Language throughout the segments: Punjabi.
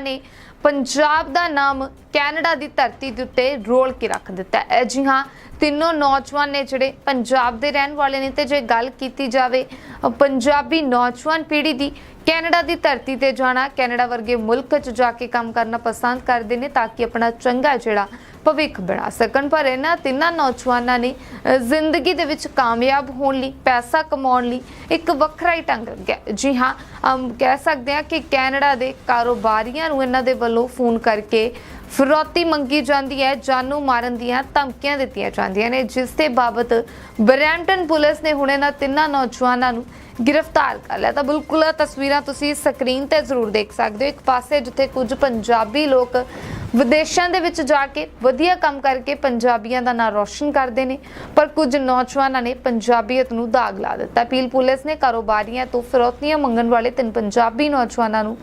ਨੇ ਪੰਜਾਬ ਦਾ ਨਾਮ ਕੈਨੇਡਾ ਦੀ ਧਰਤੀ ਦੇ ਉੱਤੇ ਰੋਲ ਕੇ ਰੱਖ ਦਿੱਤਾ ਹੈ। ਜੀ ਹਾਂ, ਤਿੰਨੋਂ ਨੌਜਵਾਨ ਨੇ ਜਿਹੜੇ ਪੰਜਾਬ ਦੇ ਰਹਿਣ ਵਾਲੇ ਨੇ ਤੇ ਜੇ ਗੱਲ ਕੀਤੀ ਜਾਵੇ ਪੰਜਾਬੀ ਨੌਜਵਾਨ ਪੀੜ੍ਹੀ ਦੀ ਕੈਨੇਡਾ ਦੀ ਧਰਤੀ ਤੇ ਜਾਣਾ, ਕੈਨੇਡਾ ਵਰਗੇ ਮੁਲਕ 'ਚ ਜਾ ਕੇ ਕੰਮ ਕਰਨਾ ਪਸੰਦ ਕਰਦੇ ਨੇ ਤਾਂ ਕਿ ਆਪਣਾ ਚੰਗਾ ਜਿਹੜਾ ਭਵਿੱਖ ਬਣਾ ਸਕਣ। ਪਰ ਇਹਨਾਂ ਤਿੰਨਾਂ ਨੌਜਵਾਨਾਂ ਨੇ ਜ਼ਿੰਦਗੀ ਦੇ ਵਿੱਚ ਕਾਮਯਾਬ ਹੋਣ ਲਈ, ਪੈਸਾ ਕਮਾਉਣ ਲਈ ਇੱਕ ਵੱਖਰਾ ਹੀ ਢੰਗ ਰੱਖਿਆ। ਜੀ ਹਾਂ ਕਹਿ ਸਕਦੇ ਹਾਂ ਕਿ ਕੈਨੇਡਾ ਦੇ ਕਾਰੋਬਾਰੀਆਂ ਨੂੰ ਇਹਨਾਂ ਦੇ ਵੱਲੋਂ ਫੋਨ ਕਰਕੇ ਫਿਰੌਤੀ ਮੰਗੀ ਜਾਂਦੀ ਹੈ, ਜਾਨੂ ਮਾਰਨ ਦੀਆਂ ਧਮਕੀਆਂ ਦਿੱਤੀਆਂ ਜਾਂਦੀਆਂ ਨੇ, ਜਿਸ ਦੇ ਬਾਬਤ ਬਰੈਂਟਨ ਪੁਲਿਸ ਨੇ ਹੁਣ ਇਹਨਾਂ ਤਿੰਨਾਂ ਨੌਜਵਾਨਾਂ ਨੂੰ ਗ੍ਰਿਫਤਾਰ ਕਰ ਲਿਆ। ਤਾਂ ਬਿਲਕੁਲ ਤਸਵੀਰਾਂ ਤੁਸੀਂ ਸਕਰੀਨ ਤੇ ਜ਼ਰੂਰ ਦੇਖ ਸਕਦੇ ਹੋ। ਇੱਕ ਪਾਸੇ ਜਿੱਥੇ ਕੁਝ ਪੰਜਾਬੀ ਲੋਕ ਵਿਦੇਸ਼ਾਂ ਦੇ ਵਿੱਚ ਜਾ ਕੇ ਵਧੀਆ ਕੰਮ ਕਰਕੇ ਪੰਜਾਬੀਆਂ ਦਾ ਨਾਂ ਰੌਸ਼ਨ ਕਰਦੇ ਨੇ, ਪਰ ਕੁਝ ਨੌਜਵਾਨਾਂ ਨੇ ਪੰਜਾਬੀਅਤ ਨੂੰ ਦਾਗ ਲਾ ਦਿੱਤਾ। ਪੀਲ ਪੁਲਿਸ ਨੇ ਕਾਰੋਬਾਰੀਆਂ ਤੋਂ ਫਿਰੌਤੀਆਂ ਮੰਗਣ ਵਾਲੇ ਤਿੰਨ ਪੰਜਾਬੀ ਨੌਜਵਾਨਾਂ ਨੂੰ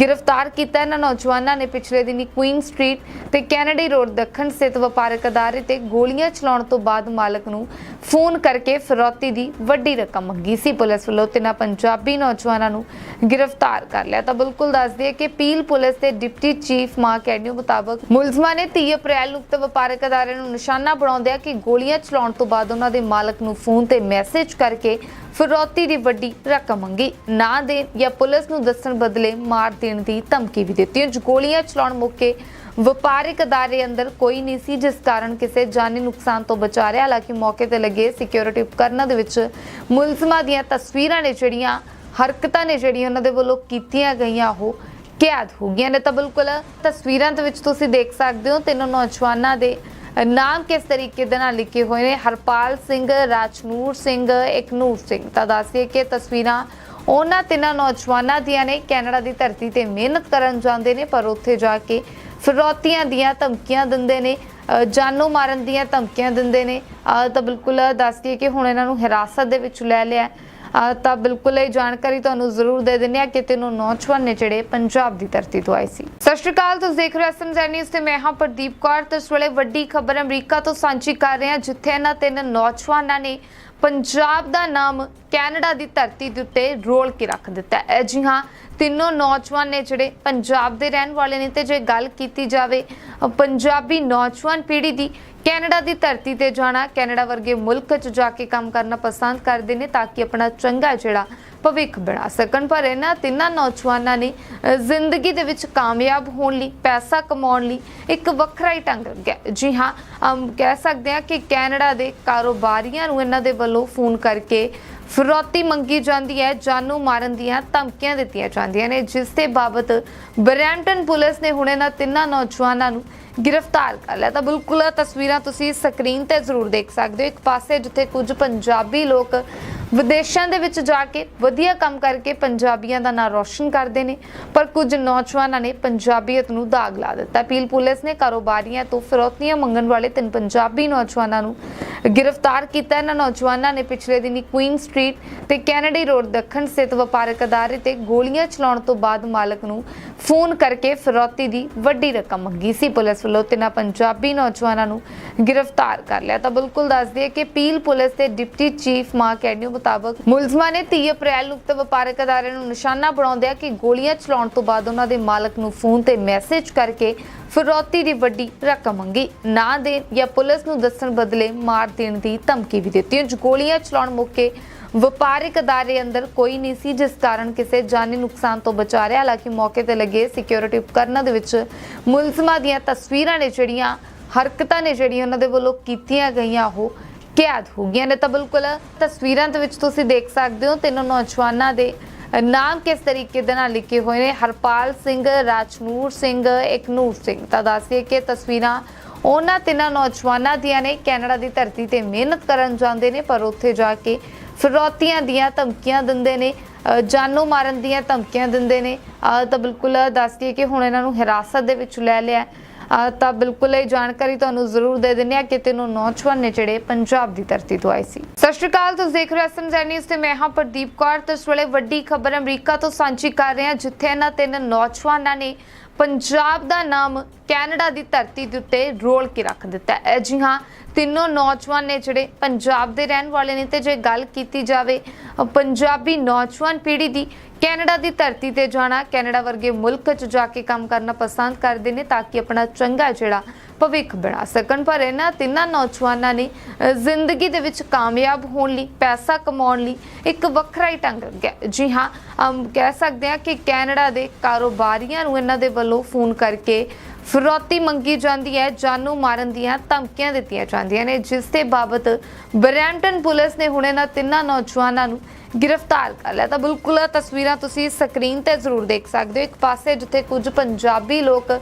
ਗ੍ਰਿਫਤਾਰ ਕੀਤਾ। ਇਹਨਾਂ ਨੌਜਵਾਨਾਂ ਨੇ ਪਿਛਲੇ ਦਿਨੀ ਕੁਈਨ ਸਟਰੀਟ ਤੇ ਕੈਨੇਡੀ ਰੋਡ ਦੱਖਣ ਸਥਿਤ ਵਪਾਰਕ ਅਦਾਰੇ ਤੇ ਗੋਲੀਆਂ ਚਲਾਉਣ ਤੋਂ ਬਾਅਦ ਮਾਲਕ ਨੂੰ ਫੋਨ ਕਰਕੇ ਫਿਰੌਤੀ ਦੀ ਵੱਡੀ ਰਕਮ ਮੰਗੀ ਸੀ। ਪੁਲਿਸ ਵੱਲੋਂ ਤਿੰਨਾਂ ਪੰਜਾਬੀ ਨੌਜਵਾਨਾਂ ਨੂੰ ਗ੍ਰਿਫਤਾਰ ਕਰ ਲਿਆ। ਤਾਂ ਬਿਲਕੁਲ ਦੱਸ ਦਈਏ ਕਿ ਪੀਲ ਪੁਲਿਸ ਦੇ ਡਿਪਟੀ ਚੀਫ ਮਾਂ ਕੈਡਿਓ ਮੁਤਾਬਕ ਮੁਲਜ਼ਮਾਂ ਨੇ 30 ਅਪ੍ਰੈਲ ਨੂੰ ਉਕਤ ਵਪਾਰਕ ਅਦਾਰੇ ਨੂੰ ਨਿਸ਼ਾਨਾ ਬਣਾਉਂਦਿਆਂ ਕਿ ਗੋਲੀਆਂ ਚਲਾਉਣ ਤੋਂ ਬਾਅਦ ਉਹਨਾਂ ਦੇ ਮਾਲਕ ਨੂੰ ਫੋਨ ਤੇ ਮੈਸੇਜ ਕਰਕੇ ਫਿਰੌਤੀ ਦੀ ਵੱਡੀ ਰਕਮ ਮੰਗੀ, ਨਾ ਦੇਣ ਜਾਂ ਪੁਲਿਸ ਨੂੰ ਦੱਸਣ ਬਦਲੇ ਮਾਰ ਦੇਣ ਦੀ ਧਮਕੀ ਵੀ ਦਿੱਤੀ। ਜੋ ਗੋਲੀਆਂ ਚਲਾਉਣ ਮੌਕੇ ਵਪਾਰਿਕ ਅਦਾਰੇ ਅੰਦਰ ਕੋਈ ਨਹੀਂ ਸੀ, ਜਿਸ ਕਾਰਨ ਕਿਸੇ ਜਾਨੀ ਨੁਕਸਾਨ ਤੋਂ ਬਚਾ ਰਿਹਾ। ਹਾਲਾਂਕਿ ਮੌਕੇ ਤੇ ਲੱਗੇ ਸਿਕਿਉਰਿਟੀ ਉਪਕਰਨਾਂ ਦੇ ਵਿੱਚ ਮੁਲਜ਼ਮਾਂ ਦੀਆਂ ਤਸਵੀਰਾਂ ਨੇ ਜਿਹੜੀਆਂ ਹਰਕਤਾਂ ਨੇ ਜਿਹੜੀਆਂ ਉਹਨਾਂ ਦੇ ਵੱਲੋਂ ਕੀਤੀਆਂ ਗਈਆਂ ਉਹ ਕੈਦ ਹੋ ਗਈਆਂ ਨੇ। ਤਾਂ ਬਿਲਕੁਲ ਤਸਵੀਰਾਂ ਦੇ ਵਿੱਚ ਤੁਸੀਂ ਦੇਖ ਸਕਦੇ ਹੋ ਤਿੰਨੋਂ ਨੌਜਵਾਨਾਂ ਦੇ ਨਾਮ ਕਿਸ ਤਰੀਕੇ ਦੇ ਨਾਲ ਲਿਖੇ ਹੋਏ ਨੇ। ਹਰਪਾਲ ਸਿੰਘ ਰਾਜਨੂਰ ਸਿੰਘ ਇਕਨੂਰ ਸਿੰਘ। ਤਾਂ ਦੱਸਿਏ ਕਿ ਤਸਵੀਰਾਂ ਉਹਨਾਂ ਤਿੰਨਾਂ ਨੌਜਵਾਨਾਂ ਦੀਆਂ ਨੇ। ਕੈਨੇਡਾ ਦੀ ਧਰਤੀ ਤੇ ਮਿਹਨਤ ਕਰਨ ਜਾਂਦੇ ਨੇ ਪਰ ਉੱਥੇ ਜਾ ਕੇ ਫਿਰੌਤੀਆਂ ਦੀਆਂ ਧਮਕੀਆਂ ਦਿੰਦੇ ਨੇ ਅ, ਜਾਨੋਂ ਮਾਰਨ ਦੀਆਂ ਧਮਕੀਆਂ ਦਿੰਦੇ ਨੇ। ਅ, ਤਾਂ ਬਿਲਕੁਲ ਦੱਸ ਦਈਏ ਕਿ ਹੁਣ ਇਹਨਾਂ ਨੂੰ ਹਿਰਾਸਤ ਦੇ ਵਿੱਚ ਲੈ ਲਿਆ ਤਾਂ ਬਿਲਕੁਲ ਇਹ ਜਾਣਕਾਰੀ ਤੁਹਾਨੂੰ ਜ਼ਰੂਰ ਦੇ ਦਿੰਦੇ ਆ ਕਿ ਤਿੰਨੋਂ ਨੌਜਵਾਨ ਨੇ ਜਿਹੜੇ ਪੰਜਾਬ ਦੀ ਧਰਤੀ ਤੋਂ ਆਏ ਸੀ। ਸਤਿ ਸ਼੍ਰੀ ਅਕਾਲ, ਤੁਸੀਂ ਦੇਖ ਰਹੇ ਹੋ ਐਸਐਮ ਨਿਊਜ਼ ਤੇ ਮੈਂ ਹਾਂ ਪ੍ਰਦੀਪ ਕੌਰ। ਤੇ ਇਸ ਵੇਲੇ ਵੱਡੀ ਖਬਰ ਅਮਰੀਕਾ ਤੋਂ ਸਾਂਝੀ ਕਰ ਰਹੇ ਹਾਂ, ਜਿੱਥੇ ਇਹਨਾਂ ਤਿੰਨ ਨੌਜਵਾਨਾਂ ਨੇ ਪੰਜਾਬ ਦਾ ਨਾਮ ਕੈਨੇਡਾ ਦੀ ਧਰਤੀ ਦੇ ਉੱਤੇ ਰੋਲ ਕੇ ਰੱਖ ਦਿੱਤਾ ਹੈ। ਜੀ ਹਾਂ, ਤਿੰਨੋਂ ਨੌਜਵਾਨ ਨੇ ਜਿਹੜੇ ਪੰਜਾਬ ਦੇ ਰਹਿਣ ਵਾਲੇ ਨੇ ਤੇ ਜੇ ਗੱਲ ਕੀਤੀ ਜਾਵੇ ਪੰਜਾਬੀ ਨੌਜਵਾਨ ਪੀੜ੍ਹੀ ਦੀ ਕੈਨੇਡਾ ਦੀ ਧਰਤੀ ਤੇ ਜਾਣਾ, ਕੈਨੇਡਾ ਵਰਗੇ ਮੁਲਕ 'ਚ ਜਾ ਕੇ ਕੰਮ ਕਰਨਾ ਪਸੰਦ ਕਰਦੇ ਨੇ ਤਾਂ ਕਿ ਆਪਣਾ ਚੰਗਾ ਜਿਹੜਾ ਭਵਿੱਖ ਬਣਾ ਸਕਣ। ਪਰ ਇਹਨਾਂ ਤਿੰਨਾਂ ਨੌਜਵਾਨਾਂ ਨੇ ਜ਼ਿੰਦਗੀ ਦੇ ਵਿੱਚ ਕਾਮਯਾਬ ਹੋਣ ਲਈ, ਪੈਸਾ ਕਮਾਉਣ ਲਈ ਇੱਕ ਵੱਖਰਾ ਹੀ ਢੰਗ ਰੱਖਿਆ। ਜੀ ਹਾਂ ਕਹਿ ਸਕਦੇ ਹਾਂ ਕਿ ਕੈਨੇਡਾ ਦੇ ਕਾਰੋਬਾਰੀਆਂ ਨੂੰ ਇਹਨਾਂ ਦੇ ਵੱਲੋਂ ਫੋਨ ਕਰਕੇ ਫਿਰੌਤੀ ਮੰਗੀ ਜਾਂਦੀ ਹੈ, ਜਾਨੂ ਮਾਰਨ ਦੀਆਂ ਧਮਕੀਆਂ ਦਿੱਤੀਆਂ ਜਾਂਦੀਆਂ ਨੇ, ਜਿਸ ਦੇ ਬਾਬਤ ਬਰੈਂਟਨ ਪੁਲਿਸ ਨੇ ਹੁਣ ਇਹਨਾਂ ਤਿੰਨਾਂ ਨੌਜਵਾਨਾਂ ਨੂੰ ਗ੍ਰਿਫਤਾਰ ਕਰ ਲਿਆ। ਤਾਂ ਬਿਲਕੁਲ ਤਸਵੀਰਾਂ ਤੁਸੀਂ ਸਕਰੀਨ ਤੇ ਜ਼ਰੂਰ ਦੇਖ ਸਕਦੇ ਹੋ। ਇੱਕ ਪਾਸੇ ਜਿੱਥੇ ਕੁਝ ਪੰਜਾਬੀ ਲੋਕ ਵਿਦੇਸ਼ਾਂ ਦੇ ਵਿੱਚ ਜਾ ਕੇ ਵਧੀਆ ਕੰਮ ਕਰਕੇ ਪੰਜਾਬੀਆਂ ਦਾ ਨਾਂ ਰੌਸ਼ਨ ਕਰਦੇ ਨੇ, ਪਰ ਕੁਝ ਨੌਜਵਾਨਾਂ ਨੇ ਪੰਜਾਬੀਅਤ ਨੂੰ ਦਾਗ ਲਾ ਦਿੱਤਾ। ਪੀਲ ਪੁਲਿਸ ਨੇ ਕਾਰੋਬਾਰੀਆਂ ਤੋਂ ਫਿਰੌਤੀਆਂ ਮੰਗਣ ਵਾਲੇ ਤਿੰਨ ਪੰਜਾਬੀ ਨੌਜਵਾਨਾਂ ਨੂੰ ਗ੍ਰਿਫਤਾਰ ਕੀਤਾ। ਇਹਨਾਂ ਨੌਜਵਾਨਾਂ ਨੇ ਪਿਛਲੇ ਦਿਨੀ ਕੁਈਨ ਸਟਰੀਟ ਤੇ ਕੈਨੇਡੀ ਰੋਡ ਦੱਖਣ ਸਥਿਤ ਵਪਾਰਕ ਅਦਾਰੇ ਤੇ ਗੋਲੀਆਂ ਚਲਾਉਣ ਤੋਂ ਬਾਅਦ ਮਾਲਕ ਨੂੰ ਫੋਨ ਕਰਕੇ ਫਿਰੌਤੀ ਦੀ ਵੱਡੀ ਰਕਮ ਮੰਗੀ ਸੀ। ਪੁਲਿਸ ਵੱਲੋਂ ਤਿੰਨਾਂ ਪੰਜਾਬੀ ਨੌਜਵਾਨਾਂ ਨੂੰ ਗ੍ਰਿਫਤਾਰ ਕਰ ਲਿਆ। ਤਾਂ ਬਿਲਕੁਲ ਦੱਸ ਦਈਏ ਕਿ ਪੀਲ ਪੁਲਿਸ ਦੇ ਡਿਪਟੀ ਚੀਫ ਮਾਂ ਕੈਡਿਓ ਮੁਤਾਬਕ ਮੁਲਜ਼ਮਾਂ ਨੇ 30 ਅਪ੍ਰੈਲ ਨੂੰ ਉਕਤ ਵਪਾਰਕ ਅਦਾਰੇ ਨੂੰ ਨਿਸ਼ਾਨਾ ਬਣਾਉਂਦਿਆਂ ਕਿ ਗੋਲੀਆਂ ਚਲਾਉਣ ਤੋਂ ਬਾਅਦ ਉਹਨਾਂ ਦੇ ਮਾਲਕ ਨੂੰ ਫੋਨ ਤੇ ਮੈਸੇਜ ਕਰਕੇ ਫਿਰੌਤੀ ਦੀ ਵੱਡੀ ਰਕਮ ਮੰਗੀ। ਨਾ ਦੇਣ ਜਾਂ ਪੁਲਿਸ ਨੂੰ ਦੱਸਣ ਬਦਲੇ ਮਾਰ ਦੇਣ ਦੀ ਧਮਕੀ ਵੀ ਦਿੱਤੀ। ਜੋ ਗੋਲੀਆਂ ਚਲਾਉਣ ਮੌਕੇ ਵਪਾਰਿਕ ਅਦਾਰੇ ਅੰਦਰ ਕੋਈ ਨਹੀਂ ਸੀ, ਜਿਸ ਕਾਰਨ ਕਿਸੇ ਜਾਨੀ ਨੁਕਸਾਨ ਤੋਂ ਬਚਾ ਰਿਹਾ। ਹਾਲਾਂਕਿ ਮੌਕੇ ਤੇ ਲੱਗੇ ਸਿਕਿਉਰਿਟੀ ਉਪਕਰਨਾਂ ਦੇ ਵਿੱਚ ਮੁਲਜ਼ਮਾਂ ਦੀਆਂ ਤਸਵੀਰਾਂ ਨੇ ਜਿਹੜੀਆਂ, ਹਰਕਤਾਂ ਨੇ ਜਿਹੜੀਆਂ ਉਹਨਾਂ ਦੇ ਵੱਲੋਂ ਕੀਤੀਆਂ ਗਈਆਂ, ਉਹ ਕੈਦ ਹੋ ਗਈਆਂ ਨੇ ਤਾਂ ਬਿਲਕੁਲ ਤਸਵੀਰਾਂ ਦੇ ਵਿੱਚ ਤੁਸੀਂ ਦੇਖ ਸਕਦੇ ਹੋ ਤਿੰਨ ਨੌਜਵਾਨਾਂ ਦੇ ਨਾਮ ਕਿਸ ਤਰੀਕੇ ਦੇ ਨਾਲ ਲਿਖੇ ਹੋਏ ਨੇ। ਹਰਪਾਲ ਸਿੰਘ ਰਾਜਨੂਰ ਸਿੰਘ ਇਕਨੂਰ ਸਿੰਘ। ਤਾਂ ਦੱਸਿਏ ਕਿ ਤਸਵੀਰਾਂ ਉਹਨਾਂ ਤਿੰਨਾਂ ਨੌਜਵਾਨਾਂ ਦੀਆਂ ਨੇ। ਕੈਨੇਡਾ ਦੀ ਧਰਤੀ ਤੇ ਮਿਹਨਤ ਕਰਨ ਜਾਂਦੇ ਨੇ ਪਰ ਉੱਥੇ ਜਾ ਕੇ ਫਿਰੌਤੀਆਂ ਦੀਆਂ ਧਮਕੀਆਂ ਦਿੰਦੇ ਨੇ ਅ, ਜਾਨੋਂ ਮਾਰਨ ਦੀਆਂ ਧਮਕੀਆਂ ਦਿੰਦੇ ਨੇ। ਅ, ਤਾਂ ਬਿਲਕੁਲ ਦੱਸ ਦਈਏ ਕਿ ਹੁਣ ਇਹਨਾਂ ਨੂੰ ਹਿਰਾਸਤ ਦੇ ਵਿੱਚ ਲੈ ਲਿਆ ਤਾਂ ਬਿਲਕੁਲ ਇਹ ਜਾਣਕਾਰੀ ਤੁਹਾਨੂੰ ਜ਼ਰੂਰ ਦੇ ਦਿੰਦੇ ਆ ਕਿ ਤਿੰਨੋਂ ਨੌਜਵਾਨ ਨੇ ਜਿਹੜੇ ਪੰਜਾਬ ਦੀ ਧਰਤੀ ਤੋਂ ਆਏ ਸੀ। ਸਤਿ ਸ਼੍ਰੀ ਅਕਾਲ, ਤੁਸੀਂ ਦੇਖ ਰਹੇ ਹੋ ਐਸਐਮ ਨਿਊਜ਼ ਤੇ ਮੈਂ ਹਾਂ ਪ੍ਰਦੀਪ ਕੌਰ। ਤੇ ਇਸ ਵੇਲੇ ਵੱਡੀ ਖਬਰ ਅਮਰੀਕਾ ਤੋਂ ਸਾਂਝੀ ਕਰ ਰਹੇ ਹਾਂ, ਜਿੱਥੇ ਇਹਨਾਂ ਤਿੰਨ ਨੌਜਵਾਨਾਂ ਨੇ ਪੰਜਾਬ ਦਾ ਨਾਮ ਕੈਨੇਡਾ ਦੀ ਧਰਤੀ ਦੇ ਉੱਤੇ ਰੋਲ ਕੇ ਰੱਖ ਦਿੱਤਾ ਹੈ। ਜੀ ਹਾਂ, ਤਿੰਨੋਂ ਨੌਜਵਾਨ ਨੇ ਜਿਹੜੇ ਪੰਜਾਬ ਦੇ ਰਹਿਣ ਵਾਲੇ ਨੇ ਤੇ ਜੇ ਗੱਲ ਕੀਤੀ ਜਾਵੇ ਪੰਜਾਬੀ ਨੌਜਵਾਨ ਪੀੜ੍ਹੀ ਦੀ, ਕੈਨੇਡਾ ਦੀ ਧਰਤੀ ਤੇ ਜਾਣਾ, ਕੈਨੇਡਾ ਵਰਗੇ ਮੁਲਕ 'ਚ ਜਾ ਕੇ ਕੰਮ ਕਰਨਾ ਪਸੰਦ ਕਰਦੇ ਨੇ ਤਾਂ ਕਿ ਆਪਣਾ ਚੰਗਾ ਜਿਹੜਾ ਭਵਿੱਖ ਬਣਾ ਸਕਣ। ਪਰ ਇਹਨਾਂ ਤਿੰਨਾਂ ਨੌਜਵਾਨਾਂ ਨੇ ਜ਼ਿੰਦਗੀ ਦੇ ਵਿੱਚ ਕਾਮਯਾਬ ਹੋਣ ਲਈ, ਪੈਸਾ ਕਮਾਉਣ ਲਈ ਇੱਕ ਵੱਖਰਾ ਹੀ ਢੰਗ ਰੱਖਿਆ ਜੀ ਹਾਂ ਕਹਿ ਸਕਦੇ ਹਾਂ ਕਿ ਕੈਨੇਡਾ ਦੇ ਕਾਰੋਬਾਰੀਆਂ ਨੂੰ ਇਹਨਾਂ ਦੇ ਵੱਲੋਂ ਫੋਨ ਕਰਕੇ ਫਿਰੌਤੀ ਮੰਗੀ ਜਾਂਦੀ ਹੈ, ਜਾਨੂ ਮਾਰਨ ਦੀਆਂ ਧਮਕੀਆਂ ਦਿੱਤੀਆਂ ਜਾਂਦੀਆਂ ਨੇ, ਜਿਸ ਦੇ ਬਾਬਤ ਬਰੈਂਟਨ ਪੁਲਿਸ ਨੇ ਹੁਣ ਇਹਨਾਂ ਤਿੰਨਾਂ ਨੌਜਵਾਨਾਂ ਨੂੰ ਗ੍ਰਿਫਤਾਰ ਕਰ ਲਿਆ। ਤਾਂ ਬਿਲਕੁਲ ਤਸਵੀਰਾਂ ਤੁਸੀਂ ਸਕਰੀਨ ਤੇ ਜ਼ਰੂਰ ਦੇਖ ਸਕਦੇ ਹੋ। ਇੱਕ ਪਾਸੇ ਜਿੱਥੇ ਕੁਝ ਪੰਜਾਬੀ ਲੋਕ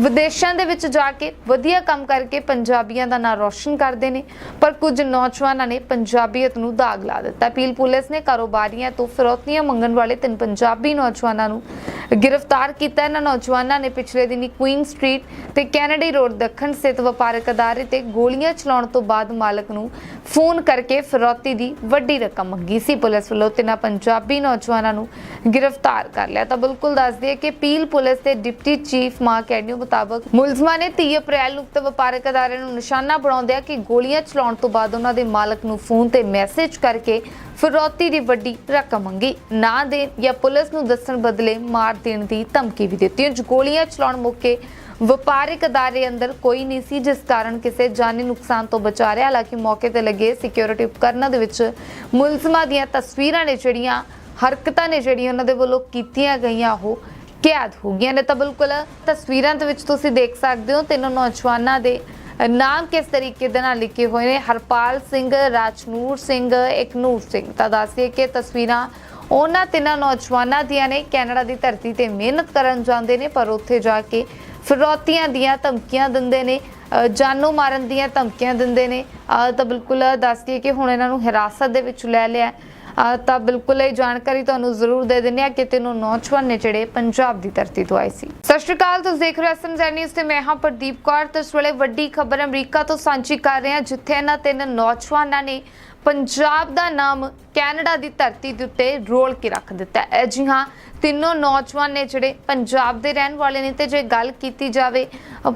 ਵਿਦੇਸ਼ਾਂ ਦੇ ਵਿੱਚ ਜਾ ਕੇ ਵਧੀਆ ਕੰਮ ਕਰਕੇ ਪੰਜਾਬੀਆਂ ਦਾ ਨਾਂ ਰੌਸ਼ਨ ਕਰਦੇ ਨੇ, ਪਰ ਕੁਝ ਨੌਜਵਾਨਾਂ ਨੇ ਪੰਜਾਬੀਅਤ ਨੂੰ ਦਾਗ ਲਾ ਦਿੱਤਾ। ਪੀਲ ਪੁਲਿਸ ਨੇ ਕਾਰੋਬਾਰੀਆਂ ਤੋਂ ਫਿਰੌਤੀਆਂ ਮੰਗਣ ਵਾਲੇ ਤਿੰਨ ਪੰਜਾਬੀ ਨੌਜਵਾਨਾਂ ਨੂੰ ਗ੍ਰਿਫਤਾਰ ਕੀਤਾ। ਇਹਨਾਂ ਨੌਜਵਾਨਾਂ ਨੇ ਪਿਛਲੇ ਦਿਨੀ ਕੁਈਨ ਸਟਰੀਟ ਤੇ ਕੈਨੇਡੀ ਰੋਡ ਦੱਖਣ ਸਥਿਤ ਵਪਾਰਕ ਅਦਾਰੇ ਤੇ ਗੋਲੀਆਂ ਚਲਾਉਣ ਤੋਂ ਬਾਅਦ ਮਾਲਕ ਨੂੰ ਫੋਨ ਕਰਕੇ ਫਿਰੌਤੀ ਦੀ ਵੱਡੀ ਰਕਮ ਮੰਗੀ ਸੀ। ਪੁਲਿਸ ਵੱਲੋਂ ਤਿੰਨਾਂ ਪੰਜਾਬੀ ਨੌਜਵਾਨਾਂ ਨੂੰ ਗ੍ਰਿਫਤਾਰ ਕਰ ਲਿਆ। ਤਾਂ ਬਿਲਕੁਲ ਦੱਸ ਦਈਏ ਕਿ ਪੀਲ ਪੁਲਿਸ ਦੇ ਡਿਪਟੀ ਚੀਫ ਮਾਂ ਕੈਡਿਓ ਮੁਤਾਬਕ ਮੁਲਜ਼ਮਾਂ ਨੇ 30 ਅਪ੍ਰੈਲ ਨੂੰ ਉਕਤ ਵਪਾਰਕ ਅਦਾਰੇ ਨੂੰ ਨਿਸ਼ਾਨਾ ਬਣਾਉਂਦਿਆਂ ਕਿ ਗੋਲੀਆਂ ਚਲਾਉਣ ਤੋਂ ਬਾਅਦ ਉਹਨਾਂ ਦੇ ਮਾਲਕ ਨੂੰ ਫੋਨ ਤੇ ਮੈਸੇਜ ਕਰਕੇ ਫਿਰੌਤੀ ਦੀ ਵੱਡੀ ਰਕਮ ਮੰਗੀ। ਨਾ ਦੇਣ ਜਾਂ ਪੁਲਿਸ ਨੂੰ ਦੱਸਣ ਬਦਲੇ ਮਾਰ ਦੇਣ ਦੀ ਧਮਕੀ ਵੀ ਦਿੱਤੀ। ਜੋ ਗੋਲੀਆਂ ਚਲਾਉਣ ਮੌਕੇ ਵਪਾਰਿਕ ਅਦਾਰੇ ਅੰਦਰ ਕੋਈ ਨਹੀਂ ਸੀ, ਜਿਸ ਕਾਰਨ ਕਿਸੇ ਜਾਨੀ ਨੁਕਸਾਨ ਤੋਂ ਬਚਾ ਰਿਹਾ। ਹਾਲਾਂਕਿ ਮੌਕੇ ਤੇ ਲੱਗੇ ਸਿਕਿਉਰਿਟੀ ਉਪਕਰਨਾਂ ਦੇ ਵਿੱਚ ਮੁਲਜ਼ਮਾਂ ਦੀਆਂ ਤਸਵੀਰਾਂ ਨੇ ਜਿਹੜੀਆਂ ਹਰਕਤਾਂ ਨੇ ਜਿਹੜੀਆਂ ਉਹਨਾਂ ਦੇ ਵੱਲੋਂ ਕੀਤੀਆਂ ਗਈਆਂ, ਉਹ ਕੈਦ ਹੋ ਗਈਆਂ ਨੇ ਤਾਂ ਬਿਲਕੁਲ ਤਸਵੀਰਾਂ ਦੇ ਵਿੱਚ ਤੁਸੀਂ ਦੇਖ ਸਕਦੇ ਹੋ ਤਿੰਨ ਨੌਜਵਾਨਾਂ ਦੇ ਨਾਮ ਕਿਸ ਤਰੀਕੇ ਦੇ ਨਾਲ ਲਿਖੇ ਹੋਏ ਨੇ। ਹਰਪਾਲ ਸਿੰਘ ਰਾਜਨੂਰ ਸਿੰਘ ਇਕਨੂਰ ਸਿੰਘ। ਤਾਂ ਦੱਸਿਏ ਕਿ ਤਸਵੀਰਾਂ ਉਹਨਾਂ ਤਿੰਨਾਂ ਨੌਜਵਾਨਾਂ ਦੀਆਂ ਨੇ। ਕੈਨੇਡਾ ਦੀ ਧਰਤੀ ਤੇ ਮਿਹਨਤ ਕਰਨ ਜਾਂਦੇ ਨੇ ਪਰ ਉੱਥੇ ਜਾ ਕੇ ਫਿਰੌਤੀਆਂ ਦੀਆਂ ਧਮਕੀਆਂ ਦਿੰਦੇ ਨੇ ਅ, ਜਾਨੋਂ ਮਾਰਨ ਦੀਆਂ ਧਮਕੀਆਂ ਦਿੰਦੇ ਨੇ। ਤਾਂ ਬਿਲਕੁਲ ਦੱਸ ਦਈਏ ਕਿ ਹੁਣ ਇਹਨਾਂ ਨੂੰ ਹਿਰਾਸਤ ਦੇ ਵਿੱਚ ਲੈ ਲਿਆ। ਤਾਂ ਬਿਲਕੁਲ ਇਹ ਜਾਣਕਾਰੀ ਤੁਹਾਨੂੰ ਜ਼ਰੂਰ ਦੇ ਦਿੰਦੇ ਆ ਕਿ ਤਿੰਨੋਂ ਨੌਜਵਾਨ ਨੇ ਜਿਹੜੇ ਪੰਜਾਬ ਦੀ ਧਰਤੀ ਤੋਂ ਆਏ ਸੀ। ਸਤਿ ਸ਼੍ਰੀ ਅਕਾਲ, ਤੁਸੀਂ ਦੇਖ ਰਹੇ ਹੋ ਐਸਐਮ ਨਿਊਜ਼ ਤੇ ਮੈਂ ਹਾਂ ਪ੍ਰਦੀਪ ਕੌਰ। ਤੇ ਇਸ ਵੇਲੇ ਵੱਡੀ ਖਬਰ ਅਮਰੀਕਾ ਤੋਂ ਸਾਂਝੀ ਕਰ ਰਹੇ ਹਾਂ, ਜਿੱਥੇ ਇਹਨਾਂ ਤਿੰਨ ਨੌਜਵਾਨਾਂ ਨੇ ਪੰਜਾਬ ਦਾ ਨਾਮ ਕੈਨੇਡਾ ਦੀ ਧਰਤੀ ਦੇ ਉੱਤੇ ਰੋਲ ਕੇ ਰੱਖ ਦਿੱਤਾ ਹੈ। ਜੀ ਹਾਂ, ਤਿੰਨੋਂ ਨੌਜਵਾਨ ਨੇ ਜਿਹੜੇ ਪੰਜਾਬ ਦੇ ਰਹਿਣ ਵਾਲੇ ਨੇ, ਤੇ ਜੇ ਗੱਲ ਕੀਤੀ ਜਾਵੇ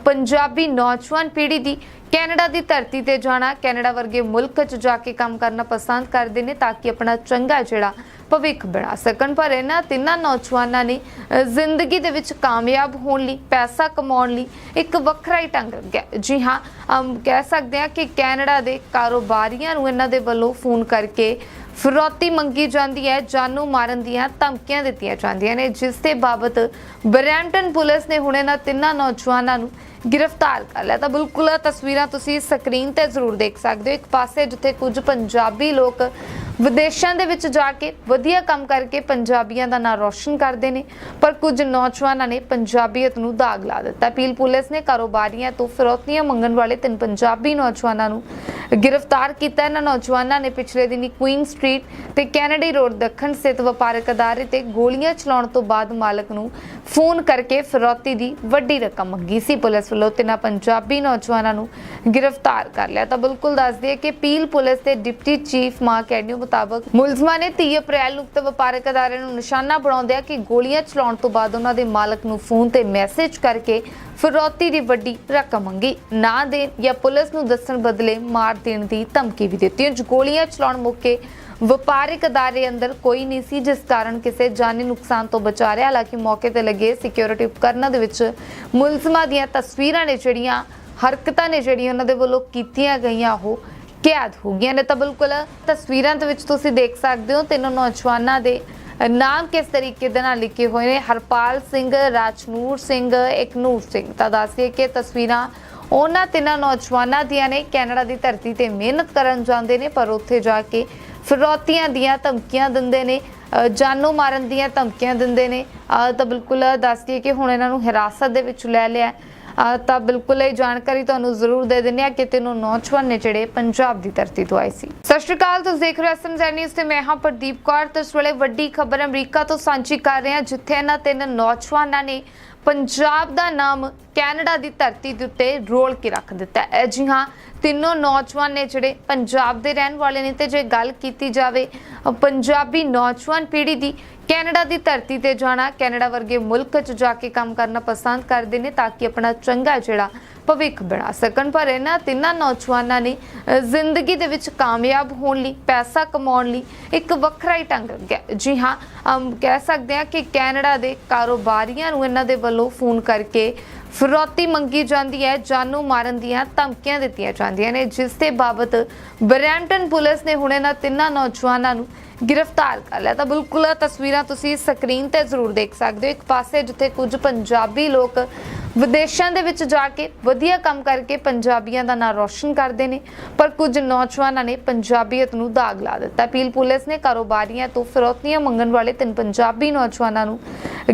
ਪੰਜਾਬੀ ਨੌਜਵਾਨ ਪੀੜ੍ਹੀ ਦੀ ਕੈਨੇਡਾ ਦੀ ਧਰਤੀ ਤੇ ਜਾਣਾ ਕੈਨੇਡਾ ਵਰਗੇ ਮੁਲਕ 'ਚ ਜਾ ਕੇ ਕੰਮ ਕਰਨਾ ਪਸੰਦ ਕਰਦੇ ਨੇ ਤਾਂ ਕਿ ਆਪਣਾ ਚੰਗਾ ਜਿਹੜਾ ਭਵਿੱਖ ਬਣਾ ਸਕਣ। ਪਰ ਇਹਨਾਂ ਤਿੰਨਾਂ ਨੌਜਵਾਨਾਂ ਨੇ ਜ਼ਿੰਦਗੀ ਦੇ ਵਿੱਚ ਕਾਮਯਾਬ ਹੋਣ ਲਈ, ਪੈਸਾ ਕਮਾਉਣ ਲਈ ਇੱਕ ਵੱਖਰਾ ਹੀ ਢੰਗ ਰੱਖਿਆ ਜੀ ਹਾਂ, ਅਮ, ਕਹਿ ਸਕਦੇ ਹਾਂ ਕਿ ਕੈਨੇਡਾ ਦੇ ਕਾਰੋਬਾਰੀਆਂ ਨੂੰ ਇਹਨਾਂ ਦੇ ਵੱਲੋਂ ਫੋਨ ਕਰਕੇ ਫਿਰੌਤੀ ਮੰਗੀ ਜਾਂਦੀ ਹੈ, ਜਾਨੂ ਮਾਰਨ ਦੀਆਂ ਧਮਕੀਆਂ ਦਿੱਤੀਆਂ ਜਾਂਦੀਆਂ ਨੇ। ਜਿਸ ਦੇ ਬਾਬਤ ਬਰੈਂਟਨ ਪੁਲਿਸ ਨੇ ਹੁਣ ਇਹਨਾਂ ਤਿੰਨਾਂ ਨੌਜਵਾਨਾਂ ਨੂੰ ਗ੍ਰਿਫਤਾਰ ਕਰ ਲਿਆ। ਤਾਂ ਬਿਲਕੁਲ ਤਸਵੀਰਾਂ ਤੁਸੀਂ ਸਕਰੀਨ ਤੇ ਜ਼ਰੂਰ ਦੇਖ ਸਕਦੇ ਹੋ। ਇੱਕ ਪਾਸੇ ਜਿੱਥੇ ਕੁਝ ਪੰਜਾਬੀ ਲੋਕ ਵਿਦੇਸ਼ਾਂ ਦੇ ਵਿੱਚ ਜਾ ਕੇ ਵਧੀਆ ਕੰਮ ਕਰਕੇ ਪੰਜਾਬੀਆਂ ਦਾ ਨਾਂ ਰੌਸ਼ਨ ਕਰਦੇ ਨੇ, ਪਰ ਕੁਝ ਨੌਜਵਾਨਾਂ ਨੇ ਪੰਜਾਬੀਅਤ ਨੂੰ ਦਾਗ ਲਾ ਦਿੱਤਾ। ਪੀਲ ਪੁਲਿਸ ਨੇ ਕਾਰੋਬਾਰੀਆਂ ਤੋਂ ਫਿਰੌਤੀਆਂ ਮੰਗਣ ਵਾਲੇ ਤਿੰਨ ਪੰਜਾਬੀ ਨੌਜਵਾਨਾਂ ਨੂੰ ਗ੍ਰਿਫਤਾਰ ਕੀਤਾ। ਇਹਨਾਂ ਨੌਜਵਾਨਾਂ ਨੇ ਪਿਛਲੇ ਦਿਨੀ ਕੁਈਨ ਸਟਰੀਟ ਤੇ ਕੈਨੇਡੀ ਰੋਡ ਦੱਖਣ ਸਥਿਤ ਵਪਾਰਕ ਅਦਾਰੇ ਤੇ ਗੋਲੀਆਂ ਚਲਾਉਣ ਤੋਂ ਬਾਅਦ ਮਾਲਕ ਨੂੰ ਫੋਨ ਕਰਕੇ ਫਿਰੌਤੀ ਦੀ ਵੱਡੀ ਰਕਮ ਮੰਗੀ ਸੀ। ਪੁਲਿਸ ਵੱਲੋਂ ਤਿੰਨਾਂ ਪੰਜਾਬੀ ਨੌਜਵਾਨਾਂ ਨੂੰ ਗ੍ਰਿਫਤਾਰ ਕਰ ਲਿਆ। ਤਾਂ ਬਿਲਕੁਲ ਦੱਸ ਦਈਏ ਕਿ ਪੀਲ ਪੁਲਿਸ ਦੇ ਡਿਪਟੀ ਚੀਫ ਮਾਂ ਕੈਡਿਓ ਮੁਤਾਬਕ ਮੁਲਜ਼ਮਾਂ ਨੇ 30 ਅਪ੍ਰੈਲ ਨੂੰ ਉਕਤ ਵਪਾਰਕ ਅਦਾਰੇ ਨੂੰ ਨਿਸ਼ਾਨਾ ਬਣਾਉਂਦਿਆਂ ਕਿ ਗੋਲੀਆਂ ਚਲਾਉਣ ਤੋਂ ਬਾਅਦ ਉਹਨਾਂ ਦੇ ਮਾਲਕ ਨੂੰ ਫੋਨ ਤੇ ਮੈਸੇਜ ਕਰਕੇ ਫਿਰੌਤੀ ਦੀ ਵੱਡੀ ਰਕਮ ਮੰਗੀ। ਨਾ ਦੇਣ ਜਾਂ ਪੁਲਿਸ ਨੂੰ ਦੱਸਣ ਬਦਲੇ ਮਾਰ ਦੇਣ ਦੀ ਧਮਕੀ ਵੀ ਦਿੱਤੀ। ਜੋ ਗੋਲੀਆਂ ਚਲਾਉਣ ਮੌਕੇ ਵਪਾਰਿਕ ਅਦਾਰੇ ਅੰਦਰ ਕੋਈ ਨਹੀਂ ਸੀ, ਜਿਸ ਕਾਰਨ ਕਿਸੇ ਜਾਨੀ ਨੁਕਸਾਨ ਤੋਂ ਬਚਾ ਰਿਹਾ। ਹਾਲਾਂਕਿ ਮੌਕੇ ਤੇ ਲੱਗੇ ਸਿਕਿਉਰਿਟੀ ਉਪਕਰਨਾਂ ਦੇ ਵਿੱਚ ਮੁਲਜ਼ਮਾਂ ਦੀਆਂ ਤਸਵੀਰਾਂ ਨੇ ਜਿਹੜੀਆਂ ਹਰਕਤਾਂ ਨੇ ਜਿਹੜੀਆਂ ਉਹਨਾਂ ਦੇ ਵੱਲੋਂ ਕੀਤੀਆਂ ਗਈਆਂ ਉਹ ਕੈਦ ਹੋ ਗਈਆਂ ਨੇ। ਤਾਂ ਬਿਲਕੁਲ ਤਸਵੀਰਾਂ ਦੇ ਵਿੱਚ ਤੁਸੀਂ ਦੇਖ ਸਕਦੇ ਹੋ ਤਿੰਨ ਨੌਜਵਾਨਾਂ ਦੇ ਨਾਮ ਕਿਸ ਤਰੀਕੇ ਦੇ ਨਾਲ ਲਿਖੇ ਹੋਏ ਨੇ। ਹਰਪਾਲ ਸਿੰਘ ਰਾਜਨੂਰ ਸਿੰਘ ਇਕਨੂਰ ਸਿੰਘ। ਤਾਂ ਦੱਸਿਏ ਕਿ ਤਸਵੀਰਾਂ ਉਹਨਾਂ ਤਿੰਨਾਂ ਨੌਜਵਾਨਾਂ ਦੀਆਂ ਨੇ। ਕੈਨੇਡਾ ਦੀ ਧਰਤੀ ਤੇ ਮਿਹਨਤ ਕਰਨ ਜਾਂਦੇ ਨੇ ਪਰ ਉੱਥੇ ਜਾ ਕੇ ਫਿਰੌਤੀਆਂ ਦੀਆਂ ਧਮਕੀਆਂ ਦਿੰਦੇ ਨੇ ਅ, ਜਾਨੋਂ ਮਾਰਨ ਦੀਆਂ ਧਮਕੀਆਂ ਦਿੰਦੇ ਨੇ। ਅ, ਤਾਂ ਬਿਲਕੁਲ ਦੱਸ ਦਈਏ ਕਿ ਹੁਣ ਇਹਨਾਂ ਨੂੰ ਹਿਰਾਸਤ ਦੇ ਵਿੱਚ ਲੈ ਲਿਆ ਤਾਂ ਬਿਲਕੁਲ ਇਹ ਜਾਣਕਾਰੀ ਤੁਹਾਨੂੰ ਜ਼ਰੂਰ ਦੇ ਦਿੰਦੇ ਆ ਕਿ ਤਿੰਨੋਂ ਨੌਜਵਾਨ ਨੇ ਜਿਹੜੇ ਪੰਜਾਬ ਦੀ ਧਰਤੀ ਤੋਂ ਆਏ ਸੀ। ਸਤਿ ਸ਼੍ਰੀ ਅਕਾਲ, ਤੁਸੀਂ ਦੇਖ ਰਹੇ ਹੋ ਐਸਐਮ ਨਿਊਜ਼ ਤੇ ਮੈਂ ਹਾਂ ਪ੍ਰਦੀਪ ਕੌਰ। ਤੇ ਇਸ ਵੇਲੇ ਵੱਡੀ ਖਬਰ ਅਮਰੀਕਾ ਤੋਂ ਸਾਂਝੀ ਕਰ ਰਹੇ ਹਾਂ, ਜਿੱਥੇ ਇਹਨਾਂ ਤਿੰਨ ਨੌਜਵਾਨਾਂ ਨੇ ਪੰਜਾਬ ਦਾ ਨਾਮ ਕੈਨੇਡਾ ਦੀ ਧਰਤੀ ਦੇ ਉੱਤੇ ਰੋਲ ਕੇ ਰੱਖ ਦਿੱਤਾ ਹੈ। ਜੀ ਹਾਂ, ਤਿੰਨੋਂ ਨੌਜਵਾਨ ਨੇ ਜਿਹੜੇ ਪੰਜਾਬ ਦੇ ਰਹਿਣ ਵਾਲੇ ਨੇ ਤੇ ਜੇ ਗੱਲ ਕੀਤੀ ਜਾਵੇ ਪੰਜਾਬੀ ਨੌਜਵਾਨ ਪੀੜ੍ਹੀ ਦੀ ਕੈਨੇਡਾ ਦੀ ਧਰਤੀ ਤੇ ਜਾਣਾ, ਕੈਨੇਡਾ ਵਰਗੇ ਮੁਲਕ 'ਚ ਜਾ ਕੇ ਕੰਮ ਕਰਨਾ ਪਸੰਦ ਕਰਦੇ ਨੇ ਤਾਂ ਕਿ ਆਪਣਾ ਚੰਗਾ ਜਿਹੜਾ ਭਵਿੱਖ ਬਣਾ ਸਕਣ, ਪਰ ਇਹਨਾਂ ਤਿੰਨਾਂ ਨੌਜਵਾਨਾਂ ਨੇ ਜ਼ਿੰਦਗੀ ਦੇ ਵਿੱਚ ਕਾਮਯਾਬ ਹੋਣ ਲਈ, ਪੈਸਾ ਕਮਾਉਣ ਲਈ ਇੱਕ ਵੱਖਰਾ ਹੀ ਢੰਗ ਰੱਖਿਆ। ਜੀ ਹਾਂ ਕਹਿ ਸਕਦੇ ਹਾਂ ਕਿ ਕੈਨੇਡਾ ਦੇ ਕਾਰੋਬਾਰੀਆਂ ਨੂੰ ਇਹਨਾਂ ਦੇ ਵੱਲੋਂ ਫੋਨ ਕਰਕੇ ਫਿਰੌਤੀ ਮੰਗੀ ਜਾਂਦੀ ਹੈ, ਜਾਨੂ ਮਾਰਨ ਦੀਆਂ ਧਮਕੀਆਂ ਦਿੱਤੀਆਂ ਜਾਂਦੀਆਂ ਨੇ, ਜਿਸ ਦੇ ਬਾਬਤ ਬਰੈਂਟਨ ਪੁਲਿਸ ਨੇ ਹੁਣ ਇਹਨਾਂ ਤਿੰਨਾਂ ਨੌਜਵਾਨਾਂ ਨੂੰ ਗ੍ਰਿਫਤਾਰ ਕਰ ਲਿਆ। ਤਾਂ ਬਿਲਕੁਲ ਤਸਵੀਰਾਂ ਤੁਸੀਂ ਸਕਰੀਨ ਤੇ ਜ਼ਰੂਰ ਦੇਖ ਸਕਦੇ ਹੋ। ਇੱਕ ਪਾਸੇ ਜਿੱਥੇ ਕੁਝ ਪੰਜਾਬੀ ਲੋਕ ਵਿਦੇਸ਼ਾਂ ਦੇ ਵਿੱਚ ਜਾ ਕੇ ਵਧੀਆ ਕੰਮ ਕਰਕੇ ਪੰਜਾਬੀਆਂ ਦਾ ਨਾਂ ਰੌਸ਼ਨ ਕਰਦੇ ਨੇ, ਪਰ ਕੁਝ ਨੌਜਵਾਨਾਂ ਨੇ ਪੰਜਾਬੀਅਤ ਨੂੰ ਦਾਗ ਲਾ ਦਿੱਤਾ। ਪੀਲ ਪੁਲਿਸ ਨੇ ਕਾਰੋਬਾਰੀਆਂ ਤੋਂ ਫਿਰੌਤੀਆਂ ਮੰਗਣ ਵਾਲੇ ਤਿੰਨ ਪੰਜਾਬੀ ਨੌਜਵਾਨਾਂ ਨੂੰ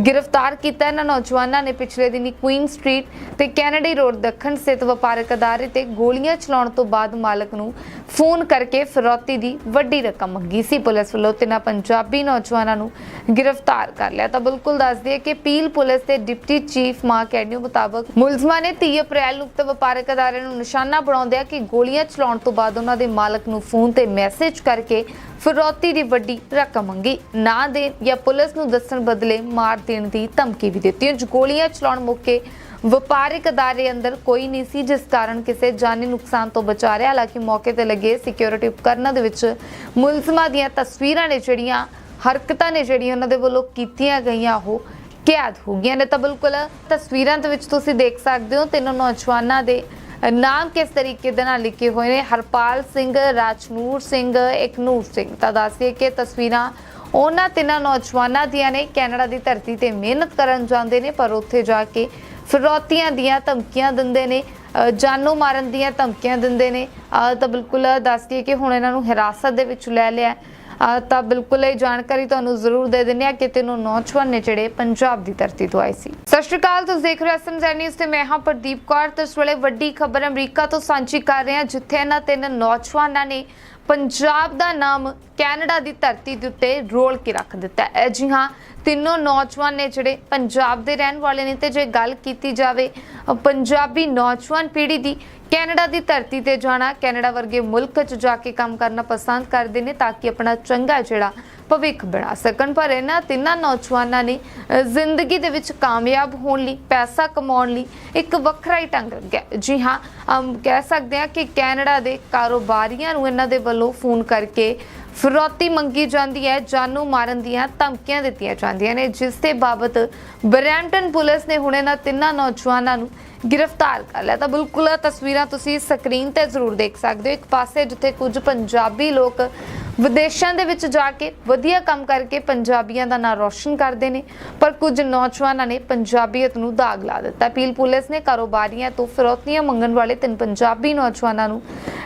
ਗ੍ਰਿਫਤਾਰ ਕੀਤਾ। ਇਹਨਾਂ ਨੌਜਵਾਨਾਂ ਨੇ ਪਿਛਲੇ ਦਿਨੀ ਕੁਈਨ ਸਟਰੀਟ ਤੇ ਕੈਨੇਡੀ ਰੋਡ ਦੱਖਣ ਸਥਿਤ ਵਪਾਰਕ ਅਦਾਰੇ ਤੇ ਗੋਲੀਆਂ ਚਲਾਉਣ ਤੋਂ ਬਾਅਦ ਮਾਲਕ ਨੂੰ ਫੋਨ ਕਰਕੇ ਫਿਰੌਤੀ ਦੀ ਵੱਡੀ ਰਕਮ ਮੰਗੀ ਸੀ। ਪੁਲਿਸ ਵੱਲੋਂ ਤਿੰਨਾਂ ਪੰਜਾਬੀ ਨੌਜਵਾਨਾਂ ਨੂੰ ਗ੍ਰਿਫਤਾਰ ਕਰ ਲਿਆ। ਤਾਂ ਬਿਲਕੁਲ ਦੱਸ ਦਈਏ ਕਿ ਪੀਲ ਪੁਲਿਸ ਦੇ ਡਿਪਟੀ ਚੀਫ ਮਾਂ ਕੈਡਿਓ ਮੁਤਾਬਕ ਮੁਲਜ਼ਮਾਂ ਨੇ 30 ਅਪ੍ਰੈਲ ਨੂੰ ਉਕਤ ਵਪਾਰਕ ਅਦਾਰੇ ਨੂੰ ਨਿਸ਼ਾਨਾ ਬਣਾਉਂਦਿਆਂ ਕਿ ਗੋਲੀਆਂ ਚਲਾਉਣ ਤੋਂ ਬਾਅਦ ਉਹਨਾਂ ਦੇ ਮਾਲਕ ਨੂੰ ਫੋਨ ਤੇ ਮੈਸੇਜ ਕਰਕੇ ਫਿਰੌਤੀ ਦੀ ਵੱਡੀ ਰਕਮ ਮੰਗੀ। ਨਾ ਦੇਣ ਜਾਂ ਪੁਲਿਸ ਨੂੰ ਦੱਸਣ ਬਦਲੇ ਮਾਰ ਦੇਣ ਦੀ ਧਮਕੀ ਵੀ ਦਿੱਤੀ। ਜੋ ਗੋਲੀਆਂ ਚਲਾਉਣ ਮੌਕੇ ਵਪਾਰਿਕ ਅਦਾਰੇ ਅੰਦਰ ਕੋਈ ਨਹੀਂ ਸੀ, ਜਿਸ ਕਾਰਨ ਕਿਸੇ ਜਾਨੀ ਨੁਕਸਾਨ ਤੋਂ ਬਚਾ ਰਿਹਾ। ਹਾਲਾਂਕਿ ਮੌਕੇ ਤੇ ਲੱਗੇ ਸਿਕਿਉਰਿਟੀ ਉਪਕਰਨਾਂ ਦੇ ਵਿੱਚ ਮੁਲਜ਼ਮਾਂ ਦੀਆਂ ਤਸਵੀਰਾਂ ਨੇ ਜਿਹੜੀਆਂ, ਹਰਕਤਾਂ ਨੇ ਜਿਹੜੀਆਂ ਉਹਨਾਂ ਦੇ ਵੱਲੋਂ ਕੀਤੀਆਂ ਗਈਆਂ, ਉਹ ਕੈਦ ਹੋ ਗਈਆਂ ਨੇ। ਤਾਂ ਬਿਲਕੁਲ ਤਸਵੀਰਾਂ ਦੇ ਵਿੱਚ ਤੁਸੀਂ ਦੇਖ ਸਕਦੇ ਹੋ, ਤਿੰਨੋਂ ਨੌਜਵਾਨਾਂ ਦੇ ਨਾਮ ਕਿਸ ਤਰੀਕੇ ਦੇ ਨਾਲ ਲਿਖੇ ਹੋਏ ਨੇ। ਹਰਪਾਲ ਸਿੰਘ, ਰਾਜਨੂਰ ਸਿੰਘ, ਇਕਨੂਰ ਸਿੰਘ। ਤਾਂ ਦੱਸਿਏ ਕਿ ਤਸਵੀਰਾਂ ਉਹਨਾਂ ਤਿੰਨਾਂ ਨੌਜਵਾਨਾਂ ਦੀਆਂ ਨੇ। ਕੈਨੇਡਾ ਦੀ ਧਰਤੀ ਤੇ ਮਿਹਨਤ ਕਰਨ ਜਾਂਦੇ ਨੇ, ਪਰ ਉੱਥੇ ਜਾ ਕੇ ਫਿਰੌਤੀਆਂ ਦੀਆਂ ਧਮਕੀਆਂ ਦਿੰਦੇ ਨੇ ਜਾਨੋਂ ਮਾਰਨ ਦੀਆਂ ਧਮਕੀਆਂ ਦਿੰਦੇ ਨੇ। ਤਾਂ ਬਿਲਕੁਲ ਦੱਸ ਦਈਏ ਕਿ ਹੁਣ ਇਹਨਾਂ ਨੂੰ ਹਿਰਾਸਤ ਦੇ ਵਿੱਚ ਲੈ ਲਿਆ। ਤਾਂ ਬਿਲਕੁਲ ਇਹ ਜਾਣਕਾਰੀ ਤੁਹਾਨੂੰ ਜ਼ਰੂਰ ਦੇ ਦਿੰਦੇ ਆ ਕਿ ਤਿੰਨੋਂ ਨੌਜਵਾਨ ਨੇ ਜਿਹੜੇ ਪੰਜਾਬ ਦੀ ਧਰਤੀ ਤੋਂ ਆਏ ਸੀ। ਸਤਿ ਸ਼੍ਰੀ ਅਕਾਲ, ਤੁਸੀਂ ਦੇਖ ਰਹੇ ਹੋ ਐਸਐਮਜ਼ੈਡ ਨਿਊਜ਼ ਤੇ ਮੈਂ ਹਾਂ ਪ੍ਰਦੀਪ ਕੌਰ। ਤੇ ਇਸ ਵੇਲੇ ਵੱਡੀ ਖਬਰ ਅਮਰੀਕਾ ਤੋਂ ਸਾਂਝੀ ਕਰ ਰਹੇ ਹਾਂ, ਜਿੱਥੇ ਇਹਨਾਂ ਤਿੰਨ ਨੌਜਵਾਨਾਂ ਨੇ ਪੰਜਾਬ ਦਾ ਨਾਮ ਕੈਨੇਡਾ ਦੀ ਧਰਤੀ ਦੇ ਉੱਤੇ ਰੋਲ ਕੇ ਰੱਖ ਦਿੱਤਾ ਹੈ। ਜੀ ਹਾਂ ਤਿੰਨੋਂ ਨੌਜਵਾਨ ਨੇ ਜਿਹੜੇ ਪੰਜਾਬ ਦੇ ਰਹਿਣ ਵਾਲੇ ਨੇ ਤੇ ਜੇ ਗੱਲ ਕੀਤੀ ਜਾਵੇ ਪੰਜਾਬੀ ਨੌਜਵਾਨ ਪੀੜ੍ਹੀ ਦੀ, ਕੈਨੇਡਾ ਦੀ ਧਰਤੀ ਤੇ ਜਾਣਾ, ਕੈਨੇਡਾ ਵਰਗੇ ਮੁਲਕ 'ਚ ਜਾ ਕੇ ਕੰਮ ਕਰਨਾ ਪਸੰਦ ਕਰਦੇ ਨੇ ਤਾਂ ਕਿ ਆਪਣਾ ਚੰਗਾ ਜਿਹੜਾ ਭਵਿੱਖ ਬਣਾ ਸਕਣ। ਪਰ ਇਹਨਾਂ ਤਿੰਨਾਂ ਨੌਜਵਾਨਾਂ ਨੇ ਜ਼ਿੰਦਗੀ ਦੇ ਵਿੱਚ ਕਾਮਯਾਬ ਹੋਣ ਲਈ, ਪੈਸਾ ਕਮਾਉਣ ਲਈ ਇੱਕ ਵੱਖਰਾ ਹੀ ਢੰਗ ਰੱਖਿਆ। ਜੀ ਹਾਂ, ਅਮ, ਕਹਿ ਸਕਦੇ ਹਾਂ ਕਿ ਕੈਨੇਡਾ ਦੇ ਕਾਰੋਬਾਰੀਆਂ ਨੂੰ ਇਹਨਾਂ ਦੇ ਵੱਲੋਂ ਫੋਨ ਕਰਕੇ ਫਿਰੌਤੀ ਮੰਗੀ ਜਾਂਦੀ ਹੈ, ਜਾਨੋਂ ਮਾਰਨ ਦੀਆਂ ਧਮਕੀਆਂ ਦਿੱਤੀਆਂ ਜਾਂਦੀਆਂ ਨੇ, ਜਿਸ ਦੇ ਬਾਬਤ ਬਰੈਂਟਨ ਪੁਲਿਸ ਨੇ ਹੁਣ ਇਹਨਾਂ ਤਿੰਨਾਂ ਨੌਜਵਾਨਾਂ ਨੂੰ ਗ੍ਰਿਫਤਾਰ ਕਰ ਲਿਆ। ਤਾਂ ਬਿਲਕੁਲ ਤਸਵੀਰਾਂ ਤੁਸੀਂ ਸਕਰੀਨ ਤੇ ਜ਼ਰੂਰ ਦੇਖ ਸਕਦੇ ਹੋ। ਇੱਕ ਪਾਸੇ ਜਿੱਥੇ ਕੁਝ ਪੰਜਾਬੀ ਲੋਕ ਵਿਦੇਸ਼ਾਂ ਦੇ ਵਿੱਚ ਜਾ ਕੇ ਵਧੀਆ ਕੰਮ ਕਰਕੇ ਪੰਜਾਬੀਆਂ ਦਾ ਨਾਂ ਰੌਸ਼ਨ ਕਰਦੇ ਨੇ, ਪਰ ਕੁਝ ਨੌਜਵਾਨਾਂ ਨੇ ਪੰਜਾਬੀਅਤ ਨੂੰ ਦਾਗ ਲਾ ਦਿੱਤਾ। ਪੀਲ ਪੁਲਿਸ ਨੇ ਕਾਰੋਬਾਰੀਆਂ ਤੋਂ ਫਿਰੌਤੀਆਂ ਮੰਗਣ ਵਾਲੇ ਤਿੰਨ ਪੰਜਾਬੀ ਨੌਜਵਾਨਾਂ ਨੂੰ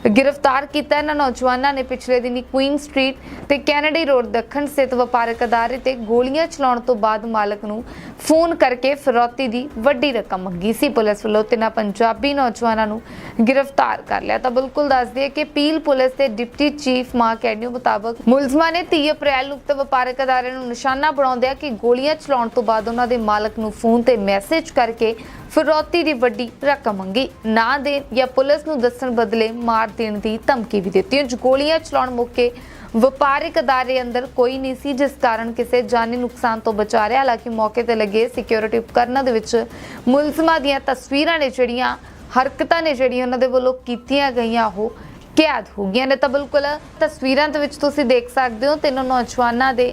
ਗ੍ਰਿਫਤਾਰ ਕੀਤਾ। ਇਹਨਾਂ ਨੌਜਵਾਨਾਂ ਨੇ ਪਿਛਲੇ ਦਿਨੀ ਕੁਈਨ ਸਟਰੀਟ ਤੇ ਕੈਨੇਡੀ ਰੋਡ ਦੱਖਣ ਸਥਿਤ ਵਪਾਰਕ ਅਦਾਰੇ ਤੇ ਗੋਲੀਆਂ ਚਲਾਉਣ ਤੋਂ ਬਾਅਦ ਮਾਲਕ ਨੂੰ ਫੋਨ ਕਰਕੇ ਫਿਰੌਤੀ ਦੀ ਵੱਡੀ ਰਕਮ ਮੰਗੀ ਸੀ। ਪੁਲਿਸ ਵੱਲੋਂ ਤਿੰਨਾਂ ਪੰਜਾਬੀ ਨੌਜਵਾਨਾਂ ਨੂੰ ਗ੍ਰਿਫਤਾਰ ਕਰ ਲਿਆ। ਤਾਂ ਬਿਲਕੁਲ ਦੱਸ ਦਈਏ ਕਿ ਪੀਲ ਪੁਲਿਸ ਦੇ ਡਿਪਟੀ ਚੀਫ ਮਾਂ ਕੈਡਿਓ ਮੁਤਾਬਕ ਮੁਲਜ਼ਮਾਂ ਨੇ 30 ਅਪ੍ਰੈਲ ਨੂੰ ਉਕਤ ਵਪਾਰਕ ਅਦਾਰੇ ਨੂੰ ਨਿਸ਼ਾਨਾ ਬਣਾਉਂਦਿਆਂ ਕਿ ਗੋਲੀਆਂ ਚਲਾਉਣ ਤੋਂ ਬਾਅਦ ਉਹਨਾਂ ਦੇ ਮਾਲਕ ਨੂੰ ਫੋਨ ਤੇ ਮੈਸੇਜ ਕਰਕੇ ਫਿਰੌਤੀ ਦੀ ਵੱਡੀ ਰਕਮ ਮੰਗੀ। ਨਾ ਦੇਣ ਜਾਂ ਪੁਲਿਸ ਨੂੰ ਦੱਸਣ ਬਦਲੇ ਮਾਰ ਦੇਣ ਦੀ ਧਮਕੀ ਵੀ ਦਿੱਤੀ। ਜੋ ਗੋਲੀਆਂ ਚਲਾਉਣ ਮੌਕੇ ਵਪਾਰਿਕ ਅਦਾਰੇ ਅੰਦਰ ਕੋਈ ਨਹੀਂ ਸੀ, ਜਿਸ ਕਾਰਨ ਕਿਸੇ ਜਾਨੀ ਨੁਕਸਾਨ ਤੋਂ ਬਚਾ ਰਿਹਾ। ਹਾਲਾਂਕਿ ਮੌਕੇ ਤੇ ਲੱਗੇ ਸਿਕਿਉਰਿਟੀ ਉਪਕਰਨਾਂ ਦੇ ਵਿੱਚ ਮੁਲਜ਼ਮਾਂ ਦੀਆਂ ਤਸਵੀਰਾਂ ਨੇ ਜਿਹੜੀਆਂ ਹਰਕਤਾਂ ਨੇ ਜਿਹੜੀਆਂ ਉਹਨਾਂ ਦੇ ਵੱਲੋਂ ਕੀਤੀਆਂ ਗਈਆਂ, ਉਹ ਕੈਦ ਹੋ ਗਈਆਂ ਨੇ ਤਾਂ ਬਿਲਕੁਲ ਤਸਵੀਰਾਂ ਦੇ ਵਿੱਚ ਤੁਸੀਂ ਦੇਖ ਸਕਦੇ ਹੋ ਤਿੰਨੋਂ ਨੌਜਵਾਨਾਂ ਦੇ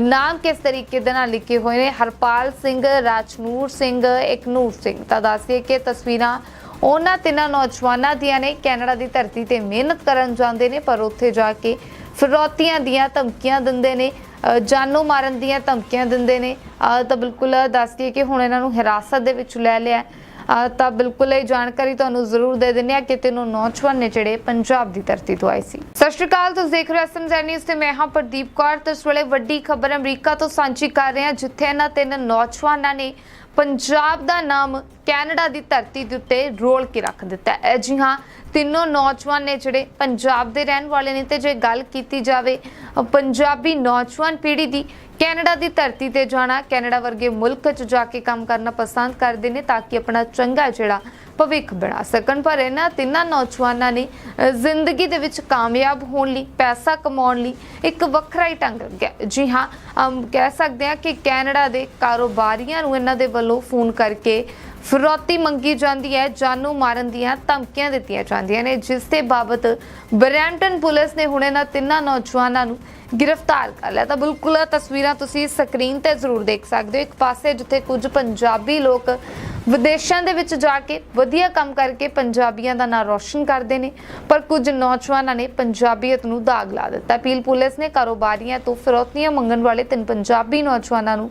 ਨਾਮ ਕਿਸ ਤਰੀਕੇ ਦੇ ਨਾਲ ਲਿਖੇ ਹੋਏ ਨੇ। ਹਰਪਾਲ ਸਿੰਘ ਰਾਜਨੂਰ ਸਿੰਘ ਇਕਨੂਰ ਸਿੰਘ। ਤਾਂ ਦੱਸਿਏ ਕਿ ਤਸਵੀਰਾਂ ਉਹਨਾਂ ਤਿੰਨਾਂ ਨੌਜਵਾਨਾਂ ਦੀਆਂ ਨੇ। ਕੈਨੇਡਾ ਦੀ ਧਰਤੀ ਤੇ ਮਿਹਨਤ ਕਰਨ ਜਾਂਦੇ ਨੇ ਪਰ ਉੱਥੇ ਜਾ ਕੇ ਫਿਰੌਤੀਆਂ ਦੀਆਂ ਧਮਕੀਆਂ ਦਿੰਦੇ ਨੇ ਅ, ਜਾਨੋਂ ਮਾਰਨ ਦੀਆਂ ਧਮਕੀਆਂ ਦਿੰਦੇ ਨੇ। ਤਾਂ ਬਿਲਕੁਲ ਦੱਸ ਦਈਏ ਕਿ ਹੁਣ ਇਹਨਾਂ ਨੂੰ ਹਿਰਾਸਤ ਦੇ ਵਿੱਚ ਲੈ ਲਿਆ। ਤਾਂ ਬਿਲਕੁਲ ਇਹ ਜਾਣਕਾਰੀ ਤੁਹਾਨੂੰ ਜ਼ਰੂਰ ਦੇ ਦਿੰਦੇ ਆ ਕਿ ਤਿੰਨੋਂ ਨੌਜਵਾਨ ਨੇ ਜਿਹੜੇ ਪੰਜਾਬ ਦੀ ਧਰਤੀ ਤੋਂ ਆਏ ਸੀ। ਸਤਿ ਸ਼੍ਰੀ ਅਕਾਲ, ਤੁਸੀਂ ਦੇਖ ਰਹੇ ਹੋ ਐਸਐਮਜ਼ੈਡ ਨਿਊਜ਼ ਤੇ ਮੈਂ ਹਾਂ ਪ੍ਰਦੀਪ ਕੌਰ। ਤੇ ਇਸ ਵੇਲੇ ਵੱਡੀ ਖਬਰ ਅਮਰੀਕਾ ਤੋਂ ਸਾਂਝੀ ਕਰ ਰਹੇ ਹਾਂ, ਜਿੱਥੇ ਇਹਨਾਂ ਤਿੰਨ ਨੌਜਵਾਨਾਂ ਨੇ ਪੰਜਾਬ ਦਾ ਨਾਮ ਕੈਨੇਡਾ ਦੀ ਧਰਤੀ ਦੇ ਉੱਤੇ ਰੋਲ ਕੇ ਰੱਖ ਦਿੱਤਾ ਹੈ। ਜੀ ਹਾਂ, ਤਿੰਨੋਂ ਨੌਜਵਾਨ ਨੇ ਜਿਹੜੇ ਪੰਜਾਬ ਦੇ ਰਹਿਣ ਵਾਲੇ ਨੇ, ਤੇ ਜੇ ਗੱਲ ਕੀਤੀ ਜਾਵੇ ਪੰਜਾਬੀ ਨੌਜਵਾਨ ਪੀੜ੍ਹੀ ਦੀ ਕੈਨੇਡਾ ਦੀ ਧਰਤੀ ਤੇ ਜਾਣਾ, ਕੈਨੇਡਾ ਵਰਗੇ ਮੁਲਕ 'ਚ ਜਾ ਕੇ ਕੰਮ ਕਰਨਾ ਪਸੰਦ ਕਰਦੇ ਨੇ ਤਾਂ ਕਿ ਆਪਣਾ ਚੰਗਾ ਜਿਹੜਾ ਭਵਿੱਖ ਬਣਾ ਸਕਣ। ਪਰ ਇਹਨਾਂ ਤਿੰਨਾਂ ਨੌਜਵਾਨਾਂ ਨੇ ਜ਼ਿੰਦਗੀ ਦੇ ਵਿੱਚ ਕਾਮਯਾਬ ਹੋਣ ਲਈ, ਪੈਸਾ ਕਮਾਉਣ ਲਈ ਇੱਕ ਵੱਖਰਾ ਹੀ ਢੰਗ ਰੱਖਿਆ। ਜੀ ਹਾਂ, ਅਮ, ਕਹਿ ਸਕਦੇ ਹਾਂ ਕਿ ਕੈਨੇਡਾ ਦੇ ਕਾਰੋਬਾਰੀਆਂ ਨੂੰ ਇਹਨਾਂ ਦੇ ਵੱਲੋਂ ਫੋਨ ਕਰਕੇ ਫਿਰੌਤੀ ਮੰਗੀ ਜਾਂਦੀ ਹੈ, ਜਾਨੂ ਮਾਰਨ ਦੀਆਂ ਧਮਕੀਆਂ ਦਿੱਤੀਆਂ ਜਾਂਦੀਆਂ ਨੇ, ਜਿਸ ਦੇ ਬਾਬਤ ਬਰੈਂਟਨ ਪੁਲਿਸ ਨੇ ਹੁਣ ਇਹਨਾਂ ਤਿੰਨਾਂ ਨੌਜਵਾਨਾਂ ਨੂੰ ਗ੍ਰਿਫਤਾਰ ਕਰ ਲਿਆ। ਤਾਂ ਬਿਲਕੁਲ ਤਸਵੀਰਾਂ ਤੁਸੀਂ ਸਕਰੀਨ ਤੇ ਜ਼ਰੂਰ ਦੇਖ ਸਕਦੇ ਹੋ। ਇੱਕ ਪਾਸੇ ਜਿੱਥੇ ਕੁਝ ਪੰਜਾਬੀ ਲੋਕ ਵਿਦੇਸ਼ਾਂ ਦੇ ਵਿੱਚ ਜਾ ਕੇ ਵਧੀਆ ਕੰਮ ਕਰਕੇ ਪੰਜਾਬੀਆਂ ਦਾ ਨਾਂ ਰੌਸ਼ਨ ਕਰਦੇ ਨੇ, ਪਰ ਕੁਝ ਨੌਜਵਾਨਾਂ ਨੇ ਪੰਜਾਬੀਅਤ ਨੂੰ ਦਾਗ ਲਾ ਦਿੱਤਾ। ਪੀਲ ਪੁਲਿਸ ਨੇ ਕਾਰੋਬਾਰੀਆਂ ਤੋਂ ਫਿਰੌਤੀਆਂ ਮੰਗਣ ਵਾਲੇ ਤਿੰਨ ਪੰਜਾਬੀ ਨੌਜਵਾਨਾਂ ਨੂੰ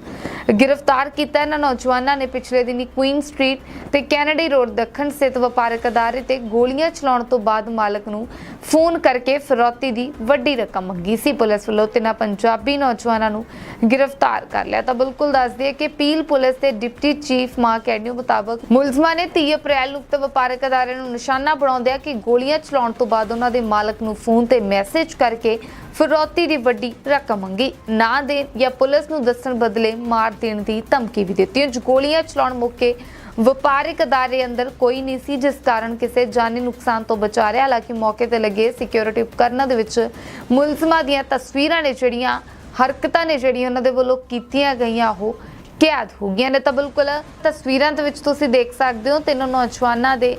ਗ੍ਰਿਫਤਾਰ ਕੀਤਾ। ਇਹਨਾਂ ਨੌਜਵਾਨਾਂ ਨੇ ਪਿਛਲੇ ਦਿਨੀ ਕੁਈਨ ਸਟਰੀਟ ਤੇ ਕੈਨੇਡੀ ਰੋਡ ਦੱਖਣ ਸਥਿਤ ਵਪਾਰਕ ਅਦਾਰੇ ਤੇ ਗੋਲੀਆਂ ਚਲਾਉਣ ਤੋਂ ਬਾਅਦ ਮਾਲਕ ਨੂੰ ਫੋਨ ਕਰਕੇ ਫਿਰੌਤੀ ਦੀ ਵੱਡੀ ਰਕਮ ਮੰਗੀ ਸੀ। ਪੁਲਿਸ ਵੱਲੋਂ ਤਿੰਨਾਂ ਪੰਜਾਬੀ ਨੌਜਵਾਨਾਂ ਨੂੰ ਗ੍ਰਿਫਤਾਰ ਕਰ ਲਿਆ। ਤਾਂ ਬਿਲਕੁਲ ਦੱਸ ਦਈਏ ਕਿ ਪੀਲ ਪੁਲਿਸ ਦੇ ਡਿਪਟੀ ਚੀਫ ਮਾਂ ਕੈਡਿਓ ਮੁਤਾਬਕ ਮੁਲਜ਼ਮਾਂ ਨੇ 30 ਅਪ੍ਰੈਲ ਨੂੰ ਉਕਤ ਵਪਾਰਕ ਅਦਾਰੇ ਨੂੰ ਨਿਸ਼ਾਨਾ ਬਣਾਉਂਦਿਆਂ ਕਿ ਗੋਲੀਆਂ ਚਲਾਉਣ ਤੋਂ ਬਾਅਦ ਉਹਨਾਂ ਦੇ ਮਾਲਕ ਨੂੰ ਫੋਨ ਤੇ ਮੈਸੇਜ ਕਰਕੇ ਫਿਰੌਤੀ ਦੀ ਵੱਡੀ ਰਕਮ ਮੰਗੀ, ਨਾ ਦੇਣ ਜਾਂ ਪੁਲਿਸ ਨੂੰ ਦੱਸਣ ਬਦਲੇ ਮਾਰ ਦੇਣ ਦੀ ਧਮਕੀ ਵੀ ਦਿੱਤੀ। ਜੋ ਗੋਲੀਆਂ ਚਲਾਉਣ ਮੌਕੇ ਵਪਾਰਿਕ ਅਦਾਰੇ ਅੰਦਰ ਕੋਈ ਨਹੀਂ ਸੀ, ਜਿਸ ਕਾਰਨ ਕਿਸੇ ਜਾਨੀ ਨੁਕਸਾਨ ਤੋਂ ਬਚਾ ਰਿਹਾ। ਹਾਲਾਂਕਿ ਮੌਕੇ ਤੇ ਲੱਗੇ ਸਿਕਿਉਰਿਟੀ ਉਪਕਰਨਾਂ ਦੇ ਵਿੱਚ ਮੁਲਜ਼ਮਾਂ ਦੀਆਂ ਤਸਵੀਰਾਂ ਨੇ ਜਿਹੜੀਆਂ, ਹਰਕਤਾਂ ਨੇ ਜਿਹੜੀਆਂ ਉਹਨਾਂ ਦੇ ਵੱਲੋਂ ਕੀਤੀਆਂ ਗਈਆਂ, ਉਹ ਕੈਦ ਹੋ ਗਈਆਂ ਨੇ ਤਾਂ ਬਿਲਕੁਲ ਤਸਵੀਰਾਂ ਦੇ ਵਿੱਚ ਤੁਸੀਂ ਦੇਖ ਸਕਦੇ ਹੋ ਤਿੰਨ ਨੌਜਵਾਨਾਂ ਦੇ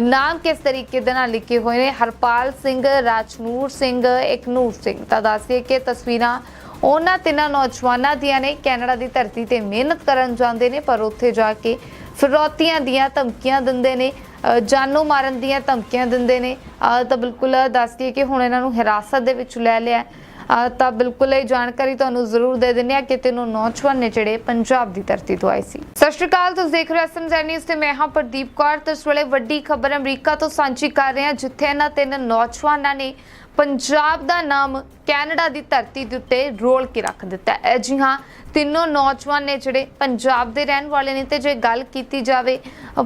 ਨਾਮ ਕਿਸ ਤਰੀਕੇ ਦੇ ਨਾਲ ਲਿਖੇ ਹੋਏ ਨੇ। ਹਰਪਾਲ ਸਿੰਘ ਰਾਜਨੂਰ ਸਿੰਘ ਇਕਨੂਰ ਸਿੰਘ। ਤਾਂ ਦੱਸਿਏ ਕਿ ਤਸਵੀਰਾਂ ਉਹਨਾਂ ਤਿੰਨਾਂ ਨੌਜਵਾਨਾਂ ਦੀਆਂ ਨੇ। ਕੈਨੇਡਾ ਦੀ ਧਰਤੀ ਤੇ ਮਿਹਨਤ ਕਰਨ ਜਾਂਦੇ ਨੇ ਪਰ ਉੱਥੇ ਜਾ ਕੇ ਫਿਰੌਤੀਆਂ ਦੀਆਂ ਧਮਕੀਆਂ ਦਿੰਦੇ ਨੇ ਅ, ਜਾਨੋਂ ਮਾਰਨ ਦੀਆਂ ਧਮਕੀਆਂ ਦਿੰਦੇ ਨੇ। ਤਾਂ ਬਿਲਕੁਲ ਦੱਸ ਦਈਏ ਕਿ ਹੁਣ ਇਹਨਾਂ ਨੂੰ ਹਿਰਾਸਤ ਦੇ ਵਿੱਚ ਲੈ ਲਿਆ। ਤਾਂ ਬਿਲਕੁਲ ਇਹ ਜਾਣਕਾਰੀ ਤੁਹਾਨੂੰ ਜ਼ਰੂਰ ਦੇ ਦਿੰਦੇ ਆ ਕਿ ਤਿੰਨੋਂ ਨੌਜਵਾਨ ਨੇ ਜਿਹੜੇ ਪੰਜਾਬ ਦੀ ਧਰਤੀ ਤੋਂ ਆਏ ਸੀ। ਸਤਿ ਸ਼੍ਰੀ ਅਕਾਲ, ਤੁਸੀਂ ਦੇਖ ਰਹੇ ਹੋ ਐਸਐਮਜ਼ੈਡ ਨਿਊਜ਼ ਤੇ ਮੈਂ ਹਾਂ ਪ੍ਰਦੀਪ ਕੌਰ। ਤੇ ਇਸ ਵੇਲੇ ਵੱਡੀ ਖਬਰ ਅਮਰੀਕਾ ਤੋਂ ਸਾਂਝੀ ਕਰ ਰਹੇ ਹਾਂ, ਜਿੱਥੇ ਇਹਨਾਂ ਤਿੰਨ ਨੌਜਵਾਨਾਂ ਨੇ ਪੰਜਾਬ ਦਾ ਨਾਮ ਕੈਨੇਡਾ ਦੀ ਧਰਤੀ ਦੇ ਉੱਤੇ ਰੋਲ ਕੇ ਰੱਖ ਦਿੱਤਾ ਹੈ। ਜੀ ਹਾਂ, ਤਿੰਨੋਂ ਨੌਜਵਾਨ ਨੇ ਜਿਹੜੇ ਪੰਜਾਬ ਦੇ ਰਹਿਣ ਵਾਲੇ ਨੇ ਤੇ ਜੇ ਗੱਲ ਕੀਤੀ ਜਾਵੇ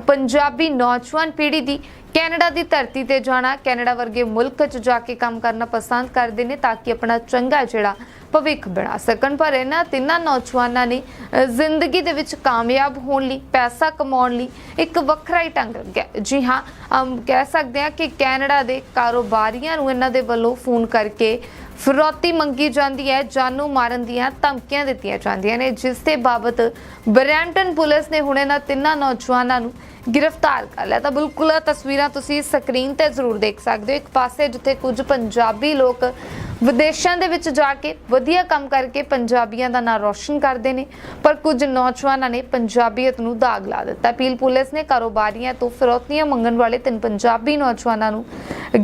ਪੰਜਾਬੀ ਨੌਜਵਾਨ ਪੀੜ੍ਹੀ ਦੀ ਕੈਨੇਡਾ ਦੀ ਧਰਤੀ ਤੇ ਜਾਣਾ, ਕੈਨੇਡਾ ਵਰਗੇ ਮੁਲਕ 'ਚ ਜਾ ਕੇ ਕੰਮ ਕਰਨਾ ਪਸੰਦ ਕਰਦੇ ਨੇ ਤਾਂ ਕਿ ਆਪਣਾ ਚੰਗਾ ਜਿਹੜਾ ਭਵਿੱਖ ਬਣਾ ਸਕਣ। ਪਰ ਇਹਨਾਂ ਤਿੰਨਾਂ ਨੌਜਵਾਨਾਂ ਨੇ ਜ਼ਿੰਦਗੀ ਦੇ ਵਿੱਚ ਕਾਮਯਾਬ ਹੋਣ ਲਈ, ਪੈਸਾ ਕਮਾਉਣ ਲਈ ਇੱਕ ਵੱਖਰਾ ਹੀ ਢੰਗ ਰੱਖਿਆ ਜੀ ਹਾਂ, ਅਮ, ਕਹਿ ਸਕਦੇ ਹਾਂ ਕਿ ਕੈਨੇਡਾ ਦੇ ਕਾਰੋਬਾਰੀਆਂ ਨੂੰ ਇਹਨਾਂ ਦੇ ਵੱਲੋਂ ਫੋਨ ਕਰਕੇ ਫਿਰੌਤੀ ਮੰਗੀ ਜਾਂਦੀ ਹੈ, ਜਾਨੂ ਮਾਰਨ ਦੀਆਂ ਧਮਕੀਆਂ ਦਿੱਤੀਆਂ ਜਾਂਦੀਆਂ ਨੇ, ਜਿਸ ਦੇ ਬਾਬਤ ਬਰੈਂਟਨ ਪੁਲਿਸ ਨੇ ਹੁਣ ਇਹਨਾਂ ਤਿੰਨਾਂ ਨੌਜਵਾਨਾਂ ਨੂੰ ਗ੍ਰਿਫਤਾਰ ਕਰ ਲਿਆ। ਤਾਂ ਬਿਲਕੁਲ ਤਸਵੀਰਾਂ ਤੁਸੀਂ ਸਕਰੀਨ ਤੇ ਜ਼ਰੂਰ ਦੇਖ ਸਕਦੇ ਹੋ। ਇੱਕ ਪਾਸੇ ਜਿੱਥੇ ਕੁਝ ਪੰਜਾਬੀ ਲੋਕ ਵਿਦੇਸ਼ਾਂ ਦੇ ਵਿੱਚ ਜਾ ਕੇ ਵਧੀਆ ਕੰਮ ਕਰਕੇ ਪੰਜਾਬੀਆਂ ਦਾ ਨਾਂ ਰੌਸ਼ਨ ਕਰਦੇ ਨੇ, ਪਰ ਕੁਝ ਨੌਜਵਾਨਾਂ ਨੇ ਪੰਜਾਬੀਅਤ ਨੂੰ ਦਾਗ ਲਾ ਦਿੱਤਾ। ਪੀਲ ਪੁਲਿਸ ਨੇ ਕਾਰੋਬਾਰੀਆਂ ਤੋਂ ਫਿਰੌਤੀਆਂ ਮੰਗਣ ਵਾਲੇ ਤਿੰਨ ਪੰਜਾਬੀ ਨੌਜਵਾਨਾਂ ਨੂੰ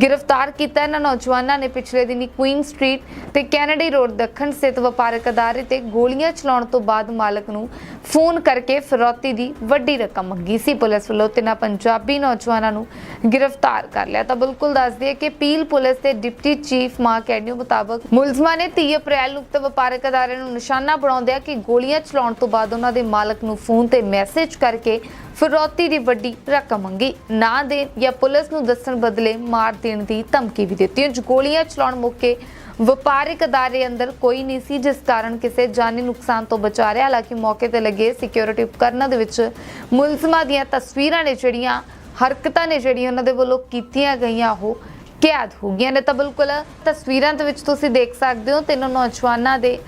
ਗ੍ਰਿਫਤਾਰ ਕੀਤਾ। ਇਹਨਾਂ ਨੌਜਵਾਨਾਂ ਨੇ ਪਿਛਲੇ ਦਿਨੀ ਕੁਈਨ ਸਟਰੀਟ ਤੇ ਕੈਨੇਡੀ ਰੋਡ ਦੱਖਣ ਸਥਿਤ ਵਪਾਰਕ ਅਦਾਰੇ ਤੇ ਗੋਲੀਆਂ ਚਲਾਉਣ ਤੋਂ ਬਾਅਦ ਮਾਲਕ ਨੂੰ ਫੋਨ ਕਰਕੇ ਫਿਰੌਤੀ ਦੀ ਵੱਡੀ ਰਕਮ ਮੰਗੀ ਸੀ। ਪੁਲਿਸ ਵੱਲੋਂ ਤਿੰਨਾਂ ਪੰਜਾਬੀ ਨੌਜਵਾਨਾਂ ਨੂੰ ਗ੍ਰਿਫਤਾਰ ਕਰ ਲਿਆ। ਤਾਂ ਬਿਲਕੁਲ ਦੱਸ ਦਈਏ ਕਿ ਪੀਲ ਪੁਲਿਸ ਦੇ ਡਿਪਟੀ ਚੀਫ ਮਾਂ ਕੈਡਿਓ ਮੁਤਾਬਕ ਮੁਲਜ਼ਮਾਂ ਨੇ 30 ਅਪ੍ਰੈਲ ਨੂੰ ਉਕਤ ਵਪਾਰਕ ਅਦਾਰੇ ਨੂੰ ਨਿਸ਼ਾਨਾ ਬਣਾਉਂਦਿਆਂ ਕਿ ਗੋਲੀਆਂ ਚਲਾਉਣ ਤੋਂ ਬਾਅਦ ਉਹਨਾਂ ਦੇ ਮਾਲਕ ਨੂੰ ਫੋਨ ਤੇ ਮੈਸੇਜ ਕਰਕੇ ਫਿਰੌਤੀ ਦੀ ਵੱਡੀ ਰਕਮ ਮੰਗੀ। ਨਾ ਦੇਣ ਜਾਂ ਪੁਲਿਸ ਨੂੰ ਦੱਸਣ ਬਦਲੇ ਮਾਰ ਦੇਣ ਦੀ ਧਮਕੀ ਵੀ ਦਿੱਤੀ। ਜੋ ਗੋਲੀਆਂ ਚਲਾਉਣ ਮੌਕੇ ਵਪਾਰਿਕ ਅਦਾਰੇ ਅੰਦਰ ਕੋਈ ਨਹੀਂ ਸੀ, ਜਿਸ ਕਾਰਨ ਕਿਸੇ ਜਾਨੀ ਨੁਕਸਾਨ ਤੋਂ ਬਚਾ ਰਿਹਾ। ਹਾਲਾਂਕਿ ਮੌਕੇ ਤੇ ਲੱਗੇ ਸਿਕਿਉਰਿਟੀ ਉਪਕਰਨਾਂ ਦੇ ਵਿੱਚ ਮੁਲਜ਼ਮਾਂ ਦੀਆਂ ਤਸਵੀਰਾਂ ਨੇ ਜਿਹੜੀਆਂ, ਹਰਕਤਾਂ ਨੇ ਜਿਹੜੀਆਂ ਉਹਨਾਂ ਦੇ ਵੱਲੋਂ ਕੀਤੀਆਂ ਗਈਆਂ, ਉਹ ਕੈਦ ਹੋ ਗਈਆਂ ਨੇ ਤਾਂ ਬਿਲਕੁਲ ਤਸਵੀਰਾਂ ਦੇ ਵਿੱਚ ਤੁਸੀਂ ਦੇਖ ਸਕਦੇ ਹੋ ਤਿੰਨ ਨੌਜਵਾਨਾਂ ਦੇ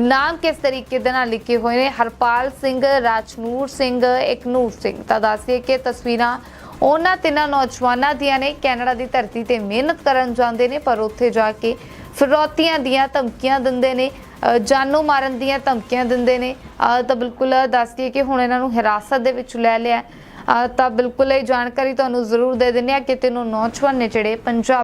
ਨਾਮ ਕਿਸ ਤਰੀਕੇ ਦੇ ਨਾਲ ਲਿਖੇ ਹੋਏ ਨੇ। ਹਰਪਾਲ ਸਿੰਘ ਰਾਜਨੂਰ ਸਿੰਘ ਇਕਨੂਰ ਸਿੰਘ ਤਾਂ ਦੱਸਿਏ ਕਿ ਤਸਵੀਰਾਂ ਉਹਨਾਂ ਤਿੰਨਾਂ ਨੌਜਵਾਨਾਂ ਦੀਆਂ ਨੇ। ਕੈਨੇਡਾ ਦੀ ਧਰਤੀ ਤੇ ਮਿਹਨਤ ਕਰਨ ਜਾਂਦੇ ਨੇ ਪਰ ਉੱਥੇ ਜਾ ਕੇ ਫਿਰੌਤੀਆਂ ਦੀਆਂ ਧਮਕੀਆਂ ਦਿੰਦੇ ਨੇ ਅ, ਜਾਨੋਂ ਮਾਰਨ ਦੀਆਂ ਧਮਕੀਆਂ ਦਿੰਦੇ ਨੇ। ਤਾਂ ਬਿਲਕੁਲ ਦੱਸ ਦਈਏ ਕਿ ਹੁਣ ਇਹਨਾਂ ਨੂੰ ਹਿਰਾਸਤ ਦੇ ਵਿੱਚ ਲੈ ਲਿਆ। ਤਾਂ ਬਿਲਕੁਲ ਇਹ ਜਾਣਕਾਰੀ ਤੁਹਾਨੂੰ ਜ਼ਰੂਰ ਦੇ ਦਿੰਦੇ ਆ ਕਿ ਤਿੰਨੋਂ ਨੌਜਵਾਨ ਨੇ ਜਿਹੜੇ ਪੰਜਾਬ